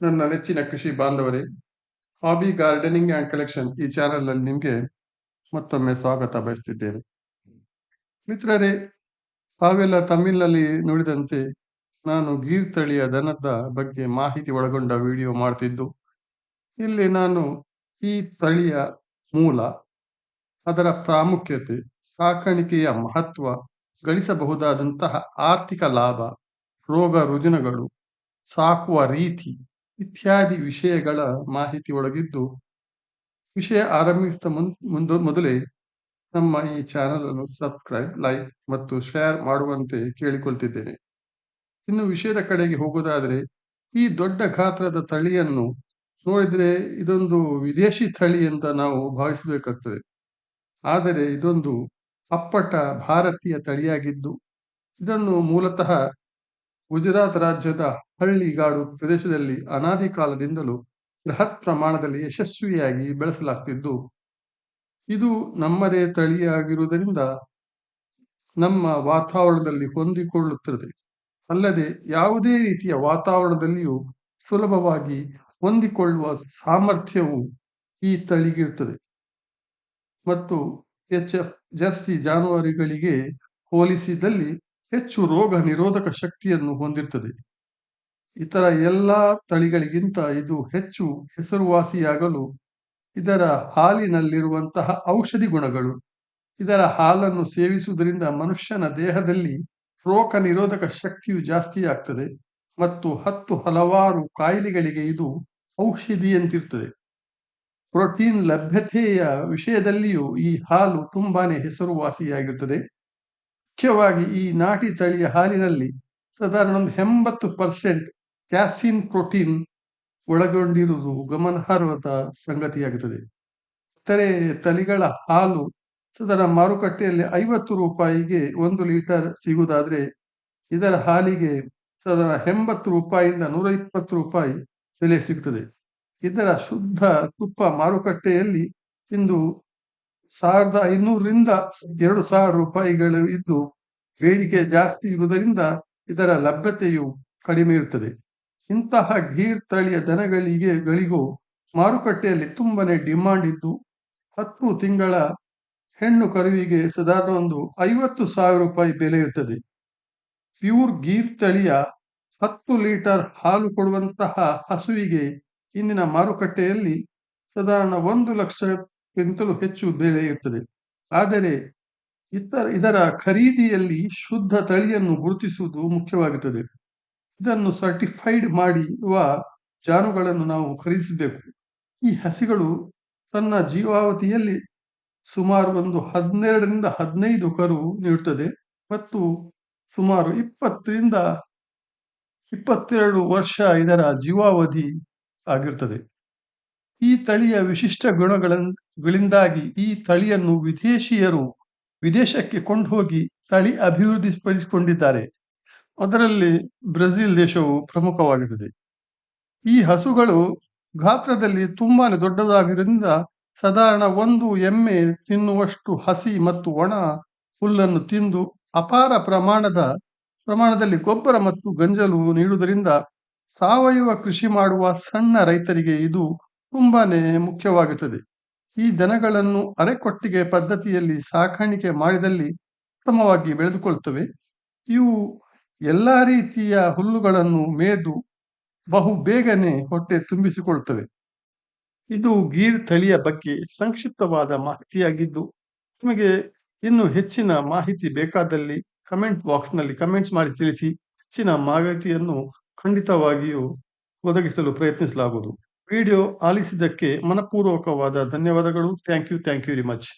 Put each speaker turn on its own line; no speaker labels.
ನನ್ನ ನೆಚ್ಚಿನ ಕೃಷಿ ಬಾಂಧವರೇ, ಹಾಬಿ ಗಾರ್ಡನಿಂಗ್ ಆ್ಯಂಡ್ ಕಲೆಕ್ಷನ್ ಈ ಚಾನಲ್ನಲ್ಲಿ ನಿಮಗೆ ಮತ್ತೊಮ್ಮೆ ಸ್ವಾಗತ ಬಯಸ್ತಿದ್ದೇನೆ. ಮಿತ್ರರೇ, ತಾವೆಲ್ಲ ತಮಿಳಿನಲ್ಲಿ ನುಡಿದಂತೆ ನಾನು ಗೀರ್ ತಳಿಯ ದನದ ಬಗ್ಗೆ ಮಾಹಿತಿ ಒಳಗೊಂಡ ವಿಡಿಯೋ ಮಾಡ್ತಿದ್ದು, ಇಲ್ಲಿ ನಾನು ಈ ತಳಿಯ ಮೂಲ, ಅದರ ಪ್ರಾಮುಖ್ಯತೆ, ಸಾಕಾಣಿಕೆಯ ಮಹತ್ವ, ಗಳಿಸಬಹುದಾದಂತಹ ಆರ್ಥಿಕ ಲಾಭ, ರೋಗ ರುಜಿನಗಳು, ಸಾಕುವ ರೀತಿ ಇತ್ಯಾದಿ ವಿಷಯಗಳ ಮಾಹಿತಿ ಒಳಗಿದ್ದು ವಿಷಯ ಆರಂಭಿಸಿದ ಮುಂದ, ಮೊದಲೇ ನಮ್ಮ ಈ ಚಾನಲ್ ಅನ್ನು ಸಬ್ಸ್ಕ್ರೈಬ್, ಲೈಕ್ ಮತ್ತು ಶೇರ್ ಮಾಡುವಂತೆ ಕೇಳಿಕೊಳ್ತಿದ್ದೇನೆ. ಇನ್ನು ವಿಷಯದ ಕಡೆಗೆ ಹೋಗೋದಾದರೆ, ಈ ದೊಡ್ಡ ಗಾತ್ರದ ತಳಿಯನ್ನು ನೋಡಿದ್ರೆ ಇದೊಂದು ವಿದೇಶಿ ತಳಿ ಅಂತ ನಾವು ಭಾವಿಸಬೇಕಾಗ್ತದೆ. ಆದರೆ ಇದೊಂದು ಅಪ್ಪಟ ಭಾರತೀಯ ತಳಿಯಾಗಿದ್ದು, ಇದನ್ನು ಮೂಲತಃ ಗುಜರಾತ್ ರಾಜ್ಯದ ಹಳ್ಳಿಗಾಡು ಪ್ರದೇಶದಲ್ಲಿ ಅನಾದಿ ಕಾಲದಿಂದಲೂ ಬೃಹತ್ ಪ್ರಮಾಣದಲ್ಲಿ ಯಶಸ್ವಿಯಾಗಿ ಬೆಳೆಸಲಾಗ್ತಿದ್ದು, ಇದು ನಮ್ಮದೇ ತಳಿಯಾಗಿರುವುದರಿಂದ ನಮ್ಮ ವಾತಾವರಣದಲ್ಲಿ ಹೊಂದಿಕೊಳ್ಳುತ್ತದೆ. ಅಲ್ಲದೆ ಯಾವುದೇ ರೀತಿಯ ವಾತಾವರಣದಲ್ಲಿಯೂ ಸುಲಭವಾಗಿ ಹೊಂದಿಕೊಳ್ಳುವ ಸಾಮರ್ಥ್ಯವು ಈ ತಳಿಗಿರುತ್ತದೆ. ಮತ್ತು ಎಚ್ ಎಫ್ ಜರ್ಸಿ ಜಾನುವಾರುಗಳಿಗೆ ಹೋಲಿಸಿದಲ್ಲಿ ಹೆಚ್ಚು ರೋಗ ನಿರೋಧಕ ಶಕ್ತಿಯನ್ನು ಹೊಂದಿರುತ್ತದೆ ಇತರ ಎಲ್ಲ ತಳಿಗಳಿಗಿಂತ ಇದು ಹೆಚ್ಚು ಹೆಸರುವಾಸಿಯಾಗಲು ಇದರ ಹಾಲಿನಲ್ಲಿರುವಂತಹ ಔಷಧಿ ಗುಣಗಳು, ಇದರ ಹಾಲನ್ನು ಸೇವಿಸುವುದರಿಂದ ಮನುಷ್ಯನ ದೇಹದಲ್ಲಿ ರೋಗ ನಿರೋಧಕ ಶಕ್ತಿಯು ಜಾಸ್ತಿ ಆಗ್ತದೆ ಮತ್ತು ಹತ್ತು ಹಲವಾರು ಕಾಯಿಲೆಗಳಿಗೆ ಇದು ಔಷಧಿಯಂತಿರ್ತದೆ ಪ್ರೋಟೀನ್ ಲಭ್ಯತೆಯ ವಿಷಯದಲ್ಲಿಯೂ ಈ ಹಾಲು ತುಂಬಾನೇ ಹೆಸರುವಾಸಿಯಾಗಿರುತ್ತದೆ ಮುಖ್ಯವಾಗಿ ಈ ನಾಟಿ ತಳಿಯ ಹಾಲಿನಲ್ಲಿ ಸಾಧಾರಣ ಒಂದು ಎಂಬತ್ತು ಪರ್ಸೆಂಟ್ ಕ್ಯಾಸಿನ್ ಪ್ರೋಟೀನ್ ಒಳಗೊಂಡಿರುವುದು ಗಮನಾರ್ಹದ ಸಂಗತಿಯಾಗುತ್ತದೆ. ಇತರೆ ತಳಿಗಳ ಹಾಲು ಸಾಧಾರಣ ಮಾರುಕಟ್ಟೆಯಲ್ಲಿ ಐವತ್ತು ರೂಪಾಯಿಗೆ ಒಂದು ಲೀಟರ್ ಸಿಗುವುದಾದ್ರೆ ಇದರ ಹಾಲಿಗೆ ಸಾಧಾರಣ ಎಂಬತ್ತು ರೂಪಾಯಿಯಿಂದ ನೂರ ಇಪ್ಪತ್ತು ರೂಪಾಯಿ ಬೆಲೆ ಸಿಗುತ್ತದೆ. ಇದರ ಶುದ್ಧ ತುಪ್ಪ ಮಾರುಕಟ್ಟೆಯಲ್ಲಿ ಇಂದು ಸಾವಿರದ ಐನೂರರಿಂದ ಎರಡು ಸಾವಿರ ರೂಪಾಯಿಗಳು ಇದ್ದು ಬೇಡಿಕೆ ಜಾಸ್ತಿ ಇರುವುದರಿಂದ ಇದರ ಲಭ್ಯತೆಯು ಕಡಿಮೆ ಇರುತ್ತದೆ. ಇಂತಹ ಗೀರ್ ತಳಿಯ ದನಗಳಿಗೆ ಗಳಿಗೂ ಮಾರುಕಟ್ಟೆಯಲ್ಲಿ ತುಂಬಾನೇ ಡಿಮಾಂಡ್ ಇದ್ದು ಹತ್ತು ತಿಂಗಳ ಹೆಣ್ಣು ಕರುವಿಗೆ ಸಾಧಾರಣ ಒಂದು ಐವತ್ತು ಸಾವಿರ ರೂಪಾಯಿ ಬೆಲೆ ಇರ್ತದೆ. ಪ್ಯೂರ್ ಗೀರ್ ತಳಿಯ ಹತ್ತು ಲೀಟರ್ ಹಾಲು ಕೊಡುವಂತಹ ಹಸುವಿಗೆ ಇಂದಿನ ಮಾರುಕಟ್ಟೆಯಲ್ಲಿ ಸಾಧಾರಣ ಒಂದು ಲಕ್ಷಕ್ಕಿಂತಲೂ ಹೆಚ್ಚು ಬೆಲೆ ಇರ್ತದೆ ಆದರೆ ಇತರ, ಇದರ ಖರೀದಿಯಲ್ಲಿ ಶುದ್ಧ ತಳಿಯನ್ನು ಗುರುತಿಸುವುದು ಮುಖ್ಯವಾಗುತ್ತದೆ. ಇದನ್ನು ಸರ್ಟಿಫೈಡ್ ಮಾಡಿರುವ ಜಾನುಗಳನ್ನು ನಾವು ಖರೀದಿಸಬೇಕು. ಈ ಹಸಿಗಳು ತನ್ನ ಜೀವಾವಧಿಯಲ್ಲಿ ಸುಮಾರು ಒಂದು ಹದಿನೆರಡರಿಂದ ಹದಿನೈದು ಕರು ನೀಡುತ್ತದೆ ಮತ್ತು ಸುಮಾರು ಇಪ್ಪತ್ತರಿಂದ ಇಪ್ಪತ್ತೆರಡು ವರ್ಷ ಇದರ ಜೀವಾವಧಿ ಆಗಿರ್ತದೆ ಈ ತಳಿಯ ವಿಶಿಷ್ಟ ಗುಣಗಳಿಂದಾಗಿ ಈ ತಳಿಯನ್ನು ವಿದೇಶಿಯರು ವಿದೇಶಕ್ಕೆ ಕೊಂಡು ಹೋಗಿ ತಳಿ ಅಭಿವೃದ್ಧಿಪಡಿಸಿಕೊಂಡಿದ್ದಾರೆ. ಅದರಲ್ಲಿ ಬ್ರೆಜಿಲ್ ದೇಶವು ಪ್ರಮುಖವಾಗಿರುತ್ತದೆ ಈ ಹಸುಗಳು ಗಾತ್ರದಲ್ಲಿ ತುಂಬಾನೇ ದೊಡ್ಡದಾಗಿರುವುದರಿಂದ ಸಾಧಾರಣ ಒಂದು ಎಮ್ಮೆ ತಿನ್ನುವಷ್ಟು ಹಸಿ ಮತ್ತು ಒಣ ಹುಲ್ಲನ್ನು ತಿಂದು ಅಪಾರ ಪ್ರಮಾಣದ, ಪ್ರಮಾಣದಲ್ಲಿ ಗೊಬ್ಬರ ಮತ್ತು ಗಂಜಲು ನೀಡುವುದರಿಂದ ಸಾವಯವ ಕೃಷಿ ಮಾಡುವ ಸಣ್ಣ ರೈತರಿಗೆ ಇದು ತುಂಬಾನೇ ಮುಖ್ಯವಾಗುತ್ತದೆ. ಈ ದನಗಳನ್ನು ಅರೆಕೊಟ್ಟಿಗೆ ಪದ್ಧತಿಯಲ್ಲಿ ಸಾಕಾಣಿಕೆ ಮಾಡಿದಲ್ಲಿ ಉತ್ತಮವಾಗಿ ಬೆಳೆದುಕೊಳ್ತವೆ ಇವು ಎಲ್ಲ ರೀತಿಯ ಹುಲ್ಲುಗಳನ್ನು ಮೇದು ಬಹು ಬೇಗನೆ ಹೊಟ್ಟೆ ತುಂಬಿಸಿಕೊಳ್ತವೆ ಇದು ಗೀರ್ ತಳಿಯ ಬಗ್ಗೆ ಸಂಕ್ಷಿಪ್ತವಾದ ಮಾಹಿತಿಯಾಗಿದ್ದು, ನಿಮಗೆ ಇನ್ನು ಹೆಚ್ಚಿನ ಮಾಹಿತಿ ಬೇಕಾದಲ್ಲಿ ಕಮೆಂಟ್ ಬಾಕ್ಸ್ನಲ್ಲಿ ಕಮೆಂಟ್ಸ್ ಮಾಡಿ ತಿಳಿಸಿ, ಹೆಚ್ಚಿನ ಮಾಹಿತಿಯನ್ನು ಖಂಡಿತವಾಗಿಯೂ ಒದಗಿಸಲು ಪ್ರಯತ್ನಿಸಲಾಗುವುದು. ವಿಡಿಯೋ ಆಲಿಸಿದ್ದಕ್ಕೆ ಮನಪೂರ್ವಕವಾದ ಧನ್ಯವಾದಗಳು. Thank you thank you very much